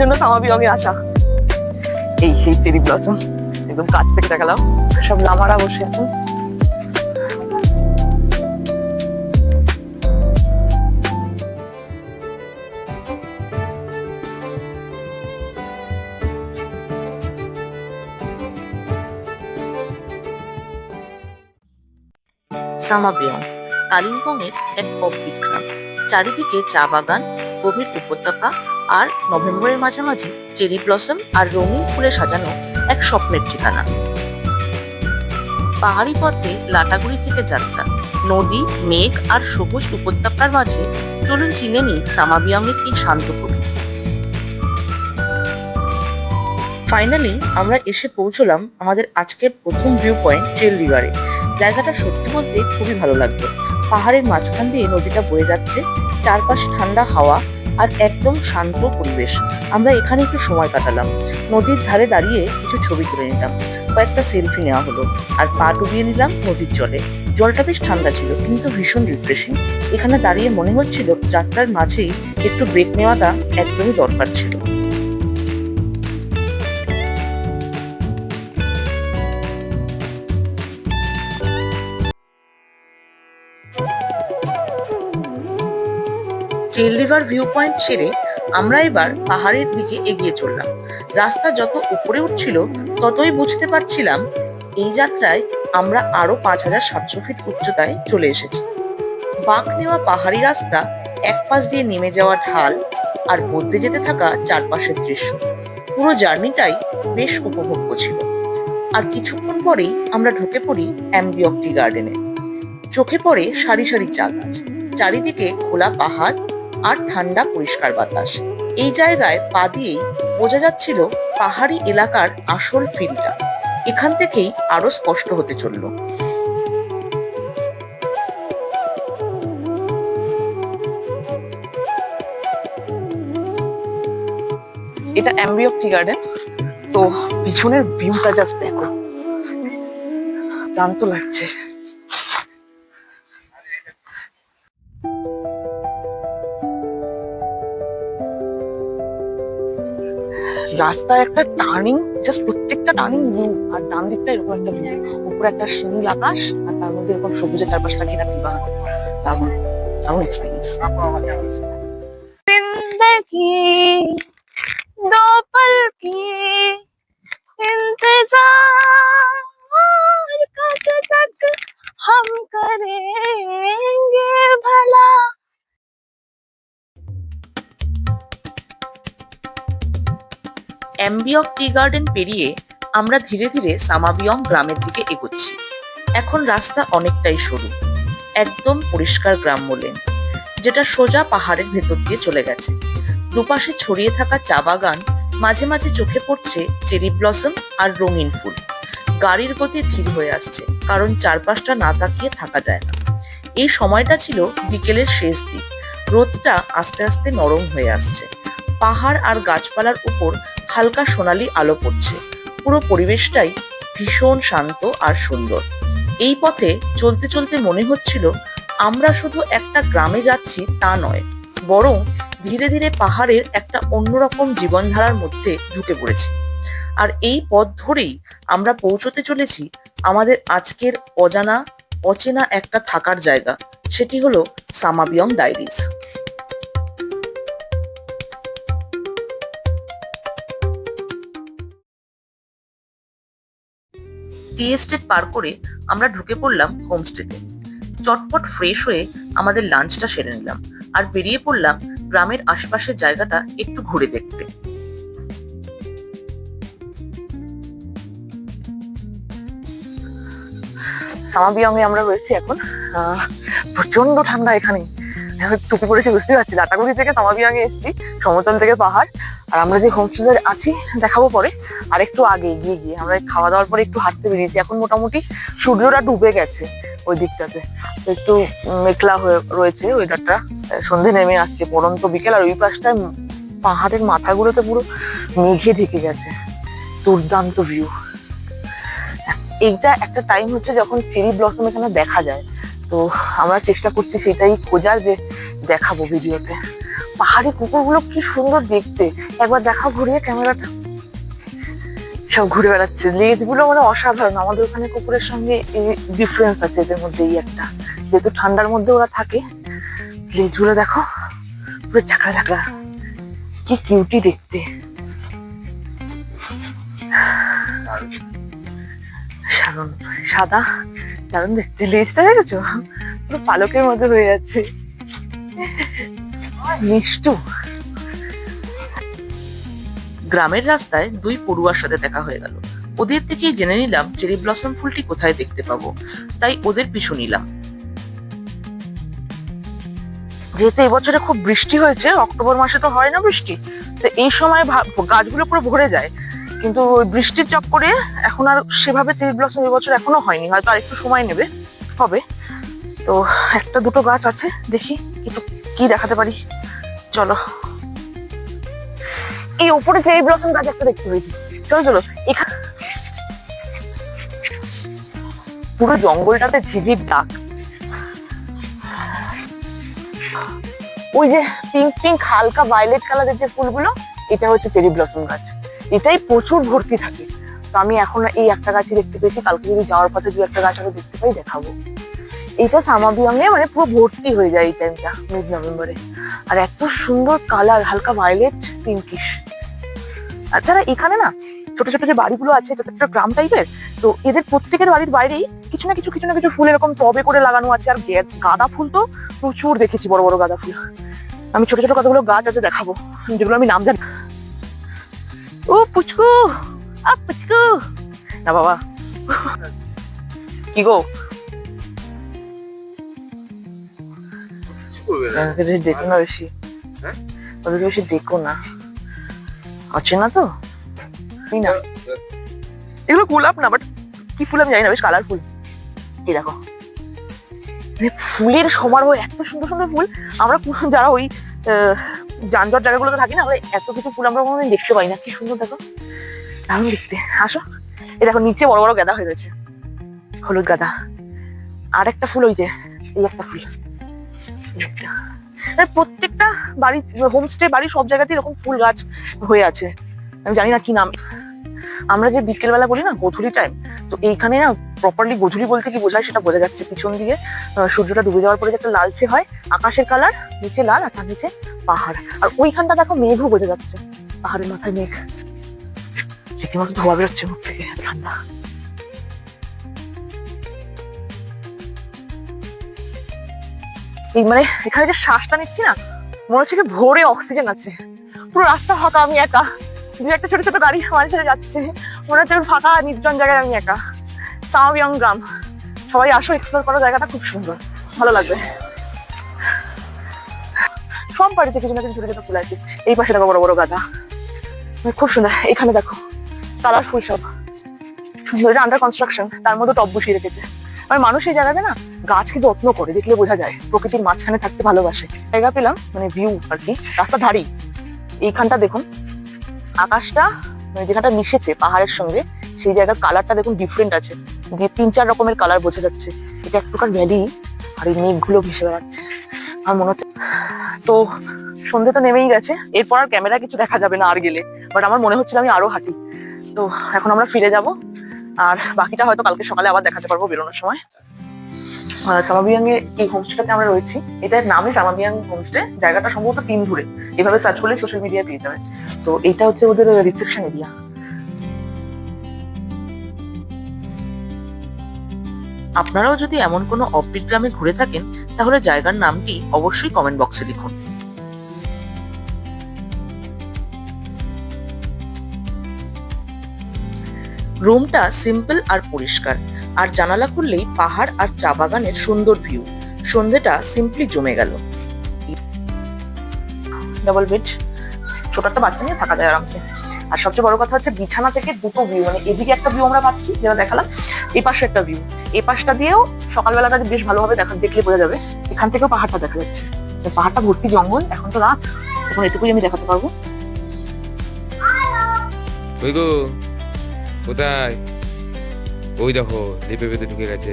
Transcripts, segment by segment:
জন্য সামাবিয়ঙে আসা এই সেই চেরি ব্লসম একদম কাছ থেকে দেখালাম। সব লামারা বসে আছেন। সামাবিয়ং কালিম্পংয়ের এক অফবিট গ্রাম চারিদিকে চা বাগান গভীর উপত্যকা আর নভেম্বরের মাঝামাঝি চেরি ব্লসম আর রঙিন ফুলে সাজানো এক স্বপ্নের ঠিকানা। পাহাড়ি পথে লাটাগুড়ি থেকে যাত্রা, নদী, মেঘ আর সবুজ উপত্যকার মাঝে চলুন চিনে নিই সামাবিয়াংয়ের এই শান্ত প্রকৃতি। ফাইনালি আমরা এসে পৌঁছলাম আমাদের আজকের প্রথম ভিউ পয়েন্ট চেল রিভারে জায়গাটা সত্যি বলতে খুবই ভালো লাগল। পাহাড়ের মাঝখান দিয়ে নদীটা বয়ে যাচ্ছে, চারপাশে ঠান্ডা হাওয়া আর একদম শান্ত পরিবেশ। আমরা এখানে একটু সময় কাটালাম। নদীর ধারে দাঁড়িয়ে কিছু ছবি তুলে নিলাম। কয়েকটা সেলফি নেওয়া হলো। আর পা ডুবিয়ে নিলাম নদীর জলে। জলটা বেশ ঠান্ডা ছিল, কিন্তু ভীষণ রিফ্রেশিং এখানে দাঁড়িয়ে মনে হচ্ছিল যাত্রার মাঝেই একটু ব্রেক নেওয়াটা একদমই দরকার ছিল। চেল রিভার ভিউ পয়েন্ট ছেড়ে আমরা এবার পাহাড়ের দিকে এগিয়ে চললাম। রাস্তা যত উপরে উঠছিল, ততই বুঝতে পারছিলাম এই যাত্রায় আমরা আরও পাঁচ হাজার সাতশো ফিট উচ্চতায় চলে এসেছি। বাঁক নেওয়া পাহাড়ি রাস্তা এক পাশ দিয়ে নেমে যাওয়া ঢাল আর বদলে যেতে থাকা চারপাশের দৃশ্য। পুরো জার্নিটাই বেশ উপভোগ্য ছিল। আর কিছুক্ষণ পরেই আমরা ঢুকে পড়ি অ্যাম্বিয়কটি গার্ডেনে। চোখে পড়ে সারি সারি চা গাছ, চারিদিকে খোলা পাহাড় আর ঠান্ডা পরিষ্কার বাতাস। এই জায়গায় পা দিয়েই বোঝা যাচ্ছিল পাহাড়ি এলাকার আসল ফিলটা। এখান থেকেই আরও স্পষ্ট হতে চলল। এটা অ্যাম্বিয়ক টি গার্ডেন তো পিছনের ভিউটা জাস্ট দেখো। দাম তো লাগছে। রাস্তায় একটা টার্নিং জাস্ট প্রত্যেকটা টার্নিং ব্লু আর ডান দিকটা এরকম একটা ব্লু উপরে একটা নীল আকাশ, আর তার মধ্যে এরকম সবুজের চারপাশটা ঘেরা বিবাহ। দারুণ দারুণ এক্সপিরিয়েন্স অ্যাম্বিয়ক টি গার্ডেন পেরিয়ে আমরা ধীরে ধীরে সামাবিয়ং গ্রামের দিকে এগোচ্ছি। এখন রাস্তা অনেকটাই সরু। একদম পরিষ্কার গ্রাম্য লেন, যেটা সোজা পাহাড়ের ভেতর দিয়ে চলে গেছে। দুপাশে ছড়িয়ে থাকা চা বাগান মাঝে মাঝে চোখে পড়ছে চেরি ব্লসম আর রঙিন ফুল। গাড়ির গতি ধীর হয়ে আসছে, কারণ চারপাশটা না তাকিয়ে থাকা যায় না। এই সময়টা ছিল বিকেলের শেষ দিক। রোদটা আস্তে আস্তে নরম হয়ে আসছে। পাহাড় আর গাছপালার উপর হালকা সোনালি আলো পড়ছে। পুরো পরিবেশটাই ভীষণ শান্ত আর সুন্দর। এই পথে চলতে চলতে মনে হচ্ছিল, আমরা শুধু একটা গ্রামে যাচ্ছি তা নয়, বরং ধীরে ধীরে পাহাড়ের একটা অন্যরকম জীবনধারার মধ্যে ঢুকে পড়েছি। আর এই পথ ধরেই আমরা পৌঁছতে চলেছি আমাদের আজকের অজানা, অচেনা একটা থাকার জায়গা, সেটি হলো সামাবিয়ং ডায়েরিজ টি এস্টেট পার করে আমরা ঢুকে পড়লাম হোমস্টেতে চটপট ফ্রেশ হয়ে আমাদের লাঞ্চটা সেরে নিলাম আর বেরিয়ে পড়লাম গ্রামের আশপাশের জায়গাটা একটু ঘুরে দেখতে। সামাবিয়ামে আমরা রয়েছি এখন। প্রচণ্ড ঠান্ডা এখন। টুপি পরেছি বুঝতে পারছি লাটাগুড়ি থেকে সামাবিয়াঙে এসেছি, সমতল থেকে পাহাড়। আর আমরা যে হোমস্টেতে আছি, দেখাবো পরে। আর একটু আগে এগিয়ে গিয়ে আমরা খাওয়া দাওয়ার পরে একটু হাঁটতে বেরিয়েছি। এখন মোটামুটি সূর্যটা ডুবে গেছে ওই দিকটাতে। একটু মেঘলা হয়ে রয়েছে ওয়েদারটা সন্ধে নেমে আসছে। পরন্ত বিকেল আর ওই পাশটায় পাহাড়ের মাথাগুলোতে পুরো মেঘে ঢেকে গেছে। দুর্দান্ত ভিউ এইটা একটা টাইম হচ্ছে যখন চেরি ব্লসম এখানে দেখা যায়। তো আমরা চেষ্টা করছি সেটাই খোঁজার যে দেখাবো ভিডিওতে। পাহাড়ি কুকুরগুলো কি সুন্দর দেখতে। একবার দেখা ঘুরিয়ে ক্যামেরাটা। সব ঘুরে বেড়াচ্ছে। লেজগুলো মানে অসাধারণ। আমাদের ওখানে কুকুরের সঙ্গে ডিফারেন্স আছে এদের মধ্যে এই একটা। যেহেতু ঠান্ডার মধ্যে ওরা থাকে। লেজগুলো দেখো। পুরো ঝাঁকড়া ঝাঁকড়া। কি কিউটি দেখতে। সাদা। দারুণ দেখতে। লেজটা দেখেছ? পুরো পালকের মধ্যে হয়ে যাচ্ছে। মিষ্টু। গ্রামের রাস্তায় দুই পড়ুয়ার সাথে দেখা হয়ে গেল। ওদের থেকেই জেনে নিলাম চেরি ব্লসম ফুলটি কোথায় দেখতে পাবো। তাই ওদের পিছু নিলাম। যেহেতু এবছরে খুব বৃষ্টি হয়েছে অক্টোবর মাসে তো হয় না বৃষ্টি তো এই সময় গাছগুলো পুরো ভরে যায়। কিন্তু ওই বৃষ্টির চক্করে এখন আর সেভাবে চেরি ব্লসম এবছর এখনও হয়নি, হয়তো আর একটু সময় নেবে, হবে। তো একটা দুটো গাছ আছে, দেখি একটু কি দেখাতে পারি। চলো। এই উপরে চেরি ব্লসম গাছ একটা দেখতে পেয়েছি। চলো চলো এখানে পুরো জঙ্গলটাতে ঝিঝির ডাক। ওই যে পিঙ্ক পিঙ্ক হালকা ভায়োলেট কালারের যে ফুলগুলো, এটা হচ্ছে চেরি ব্লসম গাছ। এটাই প্রচুর ভর্তি থাকে। তো আমি এখন এই একটা গাছই দেখতে পেয়েছি, কালকে যদি যাওয়ার পথে দু একটা গাছ আমি দেখতে পাই, দেখাবো। এইটা সামাবিয়ামে মানে পুরো ভর্তি হয়ে যায় এই টাইমটা মিড নভেম্বরে আর এত সুন্দর কালার হালকা ভায়োলেট পিঙ্কিশ তাছাড়া এখানে না, ছোট ছোট যে বাড়িগুলো আছে, ছোট ছোট গ্রাম টাইপের তো এদের প্রত্যেকের বাড়ির বাইরেই কিছু না কিছু কিছু না কিছু ফুল এরকম টবে করে লাগানো আছে। আর গাঁদা ফুল তো প্রচুর দেখেছি, বড় বড় গাঁদা ফুল। আমি ছোট ছোট কতগুলো গাছ আছে দেখাবো, যেগুলো আমি নাম জানি ও পুচকু আ পুচকু। না বাবা। কি গো? দেখো না বেশি। হ্যাঁ? ওদেরকে বেশি দেখো না। আছে না তো? না? এগুলো গোলাপ না বাট কি ফুল আমি জানি না বেশ কালারফুল এই দেখো। মানে ফুলের সমারোহ এত সুন্দর সুন্দর ফুল। আমরা যারা ওই যানজট জায়গাগুলোতে থাকি না এত কিছু ফুল আমরা কোনোদিন দেখতে পাই না। কি সুন্দর দেখো। দারুণ দেখতে। আসো। এই দেখো, নিচে বড় বড় গাদা হয়ে গেছে হলুদ গাদা। আর একটা ফুল ওই যে, এই একটা ফুল। মানে প্রত্যেকটা বাড়ি হোমস্টে বাড়ি সব জায়গাতেই এরকম ফুল গাছ হয়ে আছে। আমি জানি না কি নাম। আমরা যে বিকেলবেলা বলি না গধূলি টাইম তো এইখানে না প্রপারলি গধূলি বলতে কি বোঝায় সেটা বোঝা যাচ্ছে। পিছন দিয়ে সূর্যটা ডুবে যাওয়ার পরে যে একটা লালচে হয়, আকাশের কালার নিচে লাল আর তার নিচে পাহাড়। আর ওইখানটা দেখো মেঘও বোঝা যাচ্ছে। পাহাড়ের মাথায় মেঘ। রীতিমতো ধোয়া বেরোচ্ছে মুখ থেকে, ঠান্ডা। এই মানে এখানে যে শ্বাসটা নিচ্ছি না, মনে হচ্ছে যে ভোরে অক্সিজেন আছে। পুরো রাস্তা ফাঁকা, আমি একা। দু একটা ছোট ছোট গাড়ি আমার সাথে যাচ্ছে। মনে হচ্ছে ফাঁকা নির্জন জায়গায় আমি একা। সাউয়ং গ্রাম। সবাই আসো এক্সপ্লোর করার জায়গাটা খুব সুন্দর। ভালো লাগবে। সব বাড়িতে কিছু না কিছু ছোট ছোট ফুল আছে। এই পাশে দেখো বড় বড় গাঁদা। মানে খুব সুন্দর। এখানে দেখো কালারফুল সব। সুন্দর। আন্ডার কনস্ট্রাকশন তার মধ্যে টপ বসিয়ে রেখেছে। আর মানুষ এই জায়গাতে না গাছকে যত্ন করে, দেখলে বোঝা যায়। প্রকৃতির মাঝখানে থাকতে ভালোবাসে। জায়গা পেলাম মানে ভিউ আর কি। রাস্তা ধারি এইখানটা দেখুন। আকাশটা মানে যেখানটা মিশেছে পাহাড়ের সঙ্গে, সেই জায়গার কালারটা দেখুন ডিফারেন্ট আছে। দিয়ে তিন চার রকমের কালার বোঝা যাচ্ছে। এটা এক প্রকার ভ্যালি আর এই মেঘগুলো ভেসে বেড়াচ্ছে। আমার মনে হচ্ছে তো সন্ধে তো নেমেই গেছে। এরপর আর ক্যামেরা কিছু দেখা যাবে না আর গেলে। বাট আমার মনে হচ্ছিল আমি আরও হাঁটি। তো এখন আমরা ফিরে যাব। আর বাকিটা হয়তো কালকে সকালে আবার দেখাতে পারব বেরোনোর সময়। সামাবিয়াং এ এই হোমস্টেটাতে আমরা রয়েছি। এটার নামই সামাবিয়াং হোমস্টে জায়গাটা সম্ভবত তিন ধরে। এভাবে সার্চ করলে সোশ্যাল মিডিয়ায় পেয়ে যাবে তো এটা হচ্ছে ওদের রিসেপশন এরিয়া আপনারাও যদি এমন কোনো অফবিট গ্রামে ঘুরে থাকেন, তাহলে জায়গার নামটি অবশ্যই কমেন্ট বক্সে লিখুন। রুমটা সিম্পল আর পরিষ্কার। আর জানালা খুললেই পাহাড় আর চা বাগানের সুন্দর ভিউ। সন্ধেটা সিম্পলি জমে গেল। ডাবল বেড ছোট একটা বাচ্চা নিয়ে থাকা যায় আরামসে। আর সবচেয়ে বড় কথা হচ্ছে বিছানা থেকে দুটো ভিউ মানে এদিকে একটা ভিউ আমরা পাচ্ছি, যেটা দেখালাম এই পাশে একটা ভিউ এই পাশটা দিয়েও সকালবেলাটা বেশ ভালোভাবে দেখা দেখলে বোঝা যাবে, এখান থেকেও পাহাড়টা দেখা যাচ্ছে। পাহাড়টা ভর্তি জঙ্গল, এখন তো রাত, এখন এটুকুই আমি দেখাতে পারব। কোথায়? ওই দেখো, লেপে পেতে ঢুকে গেছে।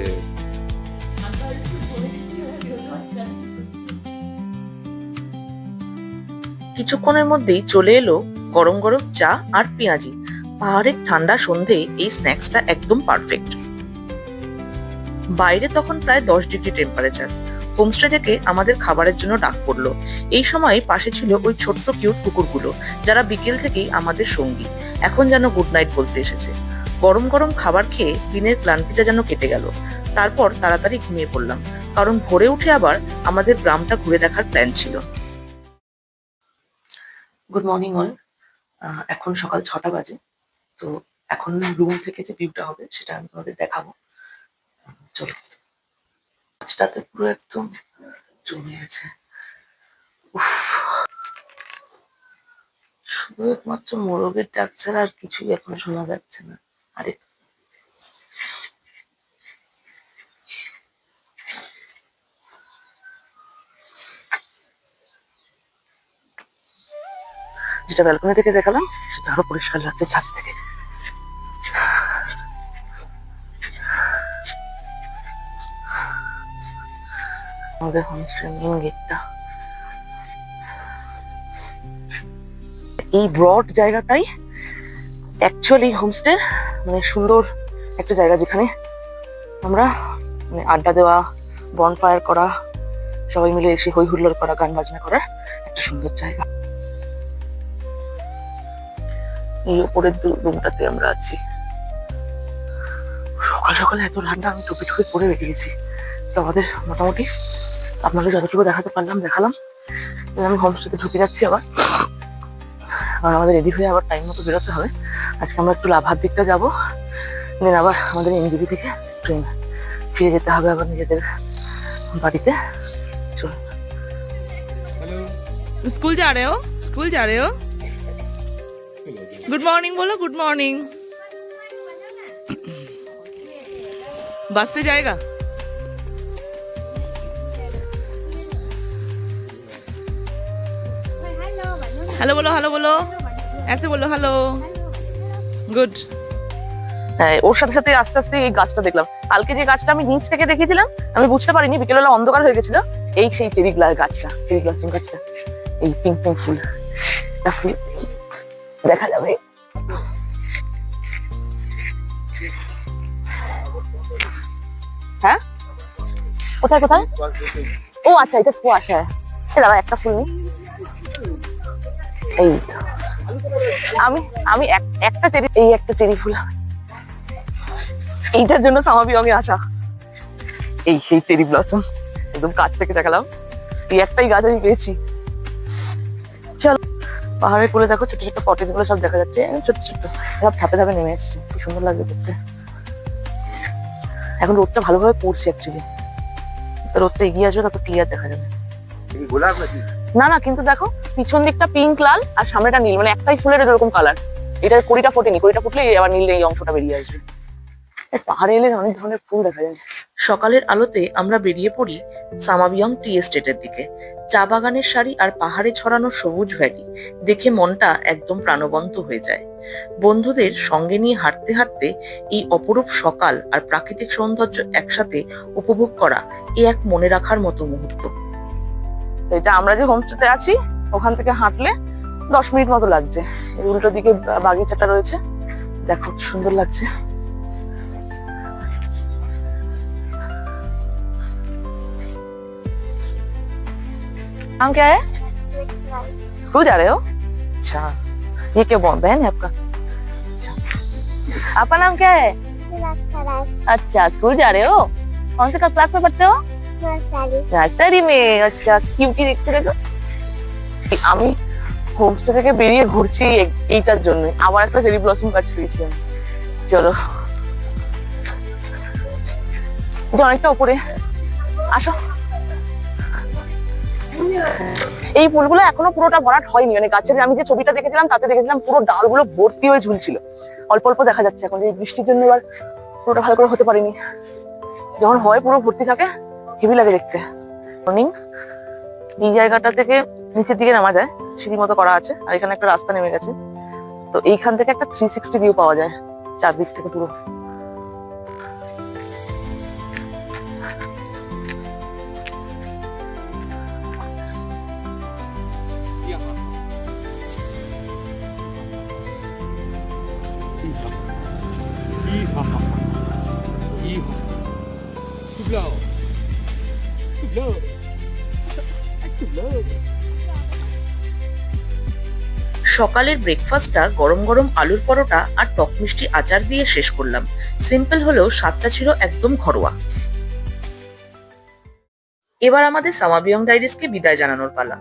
কিছুক্ষণের মধ্যেই চলে এলো গরম গরম চা আর পেঁয়াজি। পাহাড়ের ঠান্ডা সন্ধে এই স্ন্যাক্সটা একদম পারফেক্ট বাইরে তখন প্রায় দশ ডিগ্রি টেম্পারেচার হোমস্টে থেকে আমাদের খাবারের জন্য ডাক পড়ল। এই সময় পাশে ছিল ওই ছোট্ট কিউট কুকুরগুলো, যারা বিকেল থেকেই আমাদের সঙ্গী। এখন যেন গুড নাইট বলতে এসেছে। গরম গরম খাবার খেয়ে দিনের ক্লান্তিটা যেন কেটে গেল। তারপর তাড়াতাড়ি ঘুমিয়ে পড়লাম। কারণ ভোরে উঠে আবার আমাদের গ্রামটা ঘুরে দেখার প্ল্যান ছিল। গুড মর্নিং অল এখন সকাল ছটা বাজে। তো এখন রুম থেকে যে ভিউটা হবে সেটা আমি তোমাদের দেখাবো। চলো। গাছটাতে পুরো একদম জমে আছে। শুধু একমাত্র মোরগের ডাক ছাড়া আর কিছুই এখন শোনা যাচ্ছে না। আরে। যেটা ব্যালকনি থেকে দেখালাম, সেটা আরও পরিষ্কার লাগছে ছাদ থেকে। আমাদের এই ব্রড জায়গাটাই অ্যাকচুয়ালি হোমস্টে মানে সুন্দর একটা জায়গা যেখানে আমরা মানে আড্ডা দেওয়া বন ফায়ার করা, সবাই মিলে এসে হই হুল্লোড় করা, গান বাজনা করার একটা সুন্দর জায়গা। এই উপরের রুমটাতে আমরা আছি। সকাল সকালে এত ঠান্ডা আমি টুপি টুপি পরে গেছি। তো আমাদের মোটামুটি আপনাদের যতটুকু দেখাতে পারলাম, দেখালাম। আমি হোমস্টেতে ঢুকে যাচ্ছি আবার। কারণ আমাদের রেডি হয়ে আবার টাইম মতো বেরোতে হবে। আজকে আমরা একটু লাভার দিকটা যাবো দেন আবার আমাদের এনজিবি থেকে ট্রেন ফিরে যেতে হবে আবার নিজেদের বাড়িতে চলুন स्कूल जा रहे हो स्कूल जा रहे हो गुड मॉर्निंग बोलो गुड मॉर्निंग बस से जाएगा हेलो बोलो हेलो बोलो ऐसे बोलो हेलो गुड হ্যাঁ ওর সাথে সাথে আস্তে আস্তে এই গাছটা দেখলাম। কালকে যে গাছটা আমি নিচ থেকে দেখেছিলাম, আমি বুঝতে পারিনি, বিকেলবেলা অন্ধকার হয়ে গেছিল। এই সেই চেরি গ্লাস গাছটা চেরি গ্লাসিং গাছটা, এই পিঙ্ক পিঙ্ক ফুল। দেখা যাবে। হ্যাঁ? কোথায় কোথায়? ও আচ্ছা এটা স্কোয়াশ হ্যাঁ। দাঁড়া একটা ফুল নেই। এই। আমি আমি একটা চেরি, এই একটা চেরি ফুল। এইটার জন্য এই, সেই চেরি ব্লসম একদম কাছ থেকে দেখালাম। এই একটাই গাছ আমি পেয়েছি। চলো, পাহাড়ের কোলে দেখো ছোট ছোট কটেজগুলো সব দেখা যাচ্ছে। ছোট ছোট সব ধাপে ধাপে নেমে এসছে। কি সুন্দর লাগছে দেখতে। এখন রোদটা ভালোভাবে পড়ছে অ্যাকচুয়ালি রোদটা এগিয়ে আসবে তত ক্লিয়ার দেখা যাবে। না না, কিন্তু দেখো, পিছন দিকটা পিঙ্ক লাল, আর সামনেটা নীল মানে একটাই ফুলের এরকম কালার এটা কুড়িটা ফোটেনি, কুড়িটা ফুটলে আবার নীল এই অংশটা বেরিয়ে আসবে। পাহাড়ে এলে অনেক ধরনের ফুল দেখা যায়। সকালের আলোতে আমরা বেরিয়ে পড়ি সামাবিয়ং টি এস্টেটের দিকে। চা বাগানের সারি আর পাহাড়ে ছড়ানো সবুজ ভ্যালি দেখে মনটা একদম প্রাণবন্ত হয়ে যায়। বন্ধুদের সঙ্গে নিয়ে হাঁটতে হাঁটতে এই অপরূপ সকাল আর প্রাকৃতিক সৌন্দর্য একসাথে উপভোগ করা এ এক মনে রাখার মতো মুহূর্ত। তো এটা আমরা যে হোমস্টেতে আছি ওখান থেকে হাঁটলে দশ মিনিট মতো লাগছে এই উল্টো দিকে বা- বাগিচাটা রয়েছে দেখো কি সুন্দর লাগছে नाम क्या है स्कूल जा रहे हो अच्छा ये क्या बहुत बहन है आपका अच्छा आपका नाम क्या है अच्छा स्कूल जा रहे हो कौन से क्लास में पढ़ते हो মেয়ে আচ্ছা কিউটি দেখো আমি হোমস্টে থেকে বেরিয়ে ঘুরছি এই- এইটার জন্য। একটা চেরি ব্লসম গাছ পেয়েছি আমি। চলো। অনেকটা উপরে। আসো। এই ফুলগুলো এখনও পুরোটা ভরাট হয়নি। মানে গাছের আমি যে ছবিটা দেখেছিলাম, তাতে দেখেছিলাম পুরো ডালগুলো ভর্তি হয়ে ঝুলছিল। অল্প অল্প দেখা যাচ্ছে এখন। এই বৃষ্টির জন্য এবার পুরোটা ভালো করে হতে পারিনি। যখন হয় পুরো ভর্তি থাকে হেভি লাগে দেখতে। মর্নিং এই জায়গাটা থেকে নিচের দিকে নামা যায় সিঁড়ি মতো করা আছে, আর এখানে একটা রাস্তা নেমে গেছে। তো এইখান থেকে একটা থ্রি সিক্সটি ভিউ পাওয়া যায়, চারদিক থেকে পুরো। Wow. love. I সকালের ব্রেকফাস্টটা গরম গরম আলুর পরোটা আর টক মিষ্টি আচার দিয়ে শেষ করলাম। সিম্পল হলেও স্বাদটা ছিল একদম ঘরোয়া। এবার আমাদের সামাবিয়ং ডাইরিসকে বিদায় জানানোর পালা।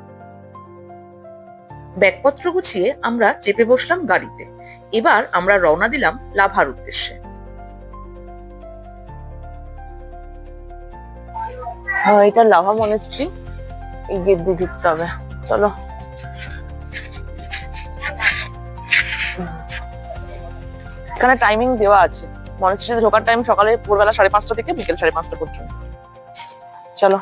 ব্যাগপত্র গুছিয়ে আমরা চেপে বসলাম গাড়িতে। এবার আমরা রওনা দিলাম লাভার উদ্দেশ্যে। এটা লাভা মনেস্ট্রি এই গেট দিয়ে ঢুকতে হবে। চলো। এখানে টাইমিং দেওয়া আছে। মনেস্ট্রিতে ঢোকার টাইম সকালে ভোরবেলা সাড়ে পাঁচটা থেকে বিকেল সাড়ে পাঁচটা পর্যন্ত। চলো।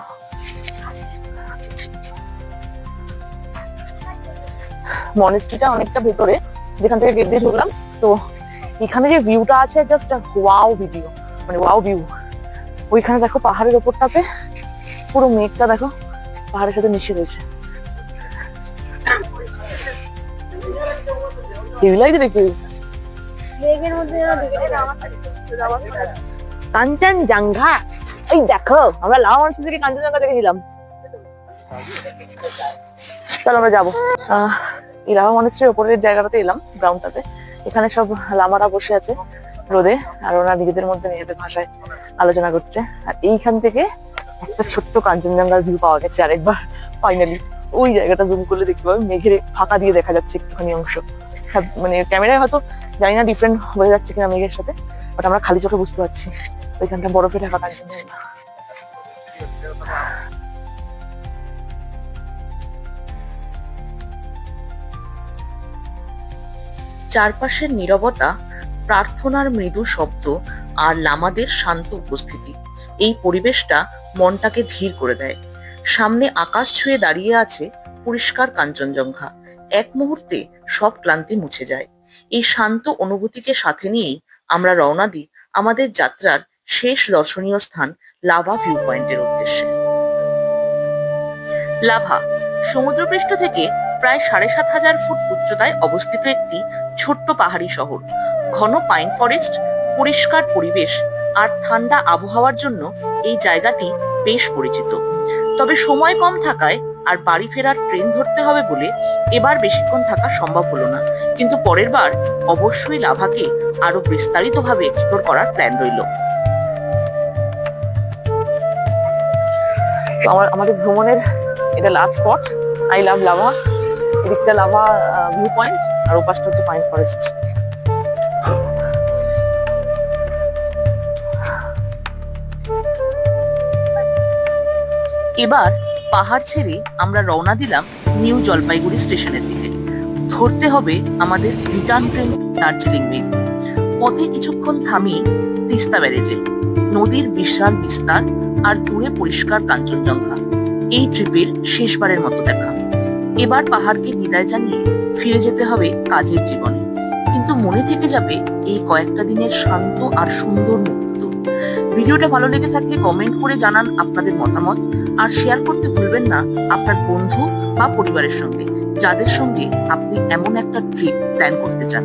মনেস্ট্রিটা অনেকটা ভেতরে, যেখান থেকে গেট দিয়ে ঢুকলাম। তো এখানে যে ভিউটা আছে জাস্ট ওয়াও ভিডিও মানে ওয়াও ভিউ ওইখানে দেখো পাহাড়ের ওপরটাতে পুরো মেঘটা দেখো পাহাড়ের সাথে মিশে রয়েছে। হেভি লাগছে দেখতে? কাঞ্চন জাঙ্ঘা। এই দেখো আমরা লাভা মানুষ থেকে কাঞ্চনজঙ্ঘা দেখেছিলাম। চলো আমরা যাব। আহ, এই লাভা মনেস্ট্রির ওপরের জায়গাটাতে এলাম গ্রাউন্ডটাতে। এখানে সব লামারা বসে আছে রোদে আর ওরা নিজেদের মধ্যে নিজেদের ভাষায় আলোচনা করছে। আর এইখান থেকে একটা ছোট্ট কাঞ্চনজঙ্ঘার ভিউ পাওয়া গেছে আরেকবার ফাইনালি ওই জায়গাটা জুম করলে দেখতে পাবে মেঘের ফাঁকা দিয়ে দেখা যাচ্ছে একটুখানি অংশ। হ্যাঁ, মানে ক্যামেরায় হয়তো জানি না ডিফারেন্ট বোঝা যাচ্ছে কিনা মেঘের সাথে বাট আমরা খালি চোখে বুঝতে পারছি। ওইখানটা বরফে ঢাকা কাঞ্চনজঙ্ঘা। চারপাশের নীরবতা প্রার্থনার মৃদু শব্দ আর লামাদের শান্ত উপস্থিতি। এই পরিবেশটা মনটাকে ধীর করে দেয়। সামনে আকাশ ছুঁয়ে দাঁড়িয়ে আছে পরিষ্কার কাঞ্চনজঙ্ঘা। এক মুহূর্তে সব ক্লান্তি মুছে যায়। এই শান্ত অনুভূতিকে সাথে নিয়েই আমরা রওনা দিই আমাদের যাত্রার শেষ দর্শনীয় স্থান লাভা ভিউ পয়েন্টের উদ্দেশ্যে। লাভা, সমুদ্রপৃষ্ঠ থেকে প্রায় সাড়ে সাত হাজার ফুট উচ্চতায় অবস্থিত একটি ছোট্ট পাহাড়ি শহর। ঘন পাইন ফরেস্ট, পরিষ্কার পরিবেশ আর ঠান্ডা আবহাওয়ার জন্য এই জায়গাটি বেশ পরিচিত। তবে সময় কম থাকায় আর বাড়ি ফেরার ট্রেন ধরতে হবে বলে এবার বেশিক্ষণ থাকা সম্ভব হলো না। কিন্তু পরের বার অবশ্যই লাভাকে আরও বিস্তারিতভাবে এক্সপ্লোর করার প্ল্যান রইল। আমার, আমাদের ভ্রমণের এটা last spot I love Lava এদিকটা লাভা ভিউ পয়েন্ট আর ওপাশটা হচ্ছে পাইন ফরেস্ট এবার পাহাড় ছেড়ে আমরা রওনা দিলাম নিউ জলপাইগুড়ি স্টেশনের দিকে। ধরতে হবে আমাদের রিটার্ন ট্রেন দার্জিলিং মেল পথে কিছুক্ষণ থামিয়ে তিস্তা ব্যারেজে, নদীর বিশাল বিস্তার আর দূরে পরিষ্কার কাঞ্চনজঙ্ঘা। এই ট্রিপের শেষবারের মতো দেখা। এবার পাহাড়কে বিদায় জানিয়ে ফিরে যেতে হবে কাজের জীবনে। কিন্তু মনে থেকে যাবে এই কয়েকটা দিনের শান্ত আর সুন্দর মুহূর্ত। ভিডিওটা ভালো লেগে থাকলে কমেন্ট করে জানান আপনাদের মতামত। আর শেয়ার করতে ভুলবেন না আপনার বন্ধু বা পরিবারের সঙ্গে, যাদের সঙ্গে আপনি এমন একটা ট্রিপ প্ল্যান করতে চান।